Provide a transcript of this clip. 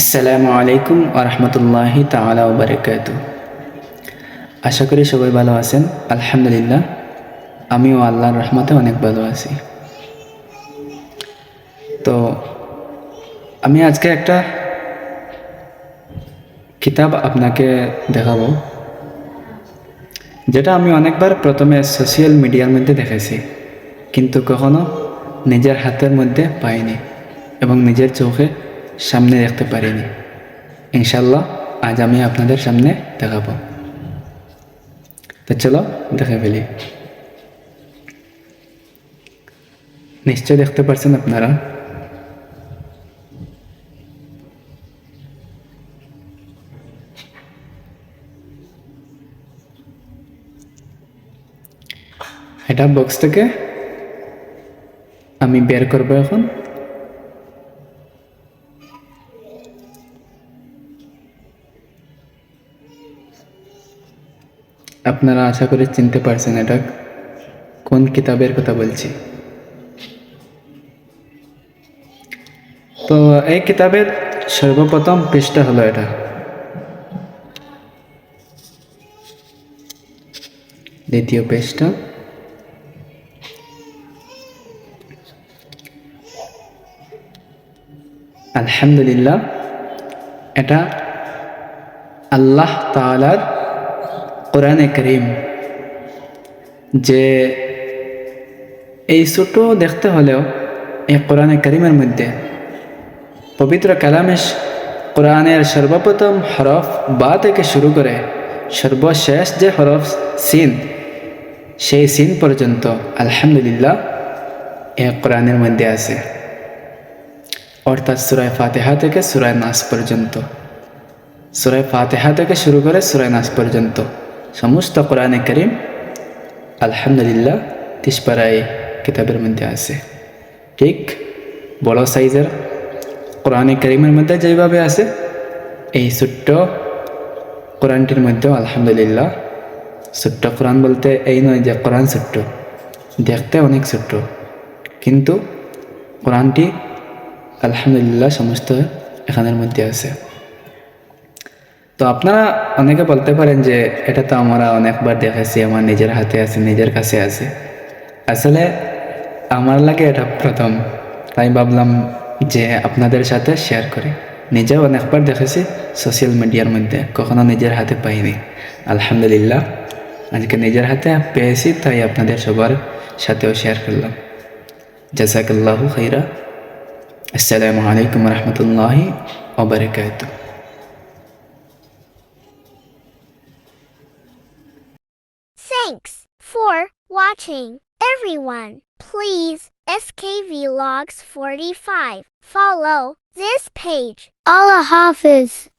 আসসালামু আলাইকুম আরহামতুল্লাহি তালা বারকাত আশা করি সবাই ভালো আছেন, আলহামদুলিল্লাহ। আমিও আল্লাহর রহমতে অনেক ভালো আছি। তো আমি আজকে একটা কিতাব আপনাকে দেখাবো, যেটা আমি অনেকবার প্রথমে সোশ্যাল মিডিয়ার মধ্যে দেখেছি, কিন্তু কখনো নিজের হাতের মধ্যে পাইনি এবং নিজের চোখে সামনে দেখতে পারিনি। ইনশাল্লাহ আজ আমি আপনাদের সামনে দেখাবো। তো চলো, দেখে ফেলি। নিশ্চয় দেখতে পারছেন আপনারা। এটা বক্স থেকে আমি বের করব এখন। আপনারা আশা করি চিনতে পারছেন এটা। কোন কিতাবের কথা বলছি? তো এই কিতাবের সর্বপ্রথম পৃষ্ঠা হলো এটা। দ্বিতীয় পৃষ্ঠা। আলহামদুলিল্লাহ, এটা আল্লাহ তালার কোরআনে করিম যে এই ছোট দেখতে হলেও এই কোরআনে করিমের মধ্যে পবিত্র কালামেশ কোরআনের সর্বপ্রথম হরফ বা থেকে শুরু করে সর্বশেষ যে হরফ সিন, সেই সিন পর্যন্ত আলহামদুলিল্লাহ এ কোরআনের মধ্যে আছে। অর্থাৎ সুরায় ফাতেহা থেকে সুরায় নাস পর্যন্ত। সুরায় ফাতেহা থেকে শুরু করে সুরায় নাস পর্যন্ত। সমস্ত কোরআনে করিম আলহামদুলিল্লাহ তিসপাড়ায় কিতাবের মধ্যে আছে। ঠিক বড় সাইজের কোরআনে করিমের মধ্যে যেভাবে আছে, এই ছোট্ট কোরআনটির মধ্যেও আলহামদুলিল্লাহ ছোট্ট কোরআন বলতে এই নয় যে কোরআন ছোট্ট, দেখতে অনেক ছোট্ট। কিন্তু কোরআনটি আলহামদুলিল্লাহ সমস্ত এখানের মধ্যে আছে। তো আপনারা অনেকে বলতে পারেন যে এটা তো আমরা অনেকবার দেখেছি, আমার নিজের হাতে আছে, নিজের কাছে আছে। আসলে আমার লাগে এটা প্রথম। তাই ভাবলাম যে আপনাদের সাথে শেয়ার করি। নিজেও অনেকবার দেখেছি সোশ্যাল মিডিয়ার মধ্যে, কখনো নিজের হাতে পাইনি। আলহামদুলিল্লাহ, আজকে নিজের হাতে পেয়েছি, তাই আপনাদের সবার সাথেও শেয়ার করলাম। জাজাকাল্লাহ খৈরা আসসালামু আলাইকুম রহমতুল্লাহি ওবরাকাতুহ Thanks for watching, everyone. Please, SK Vlogs 45, follow this page. Allah Hafiz.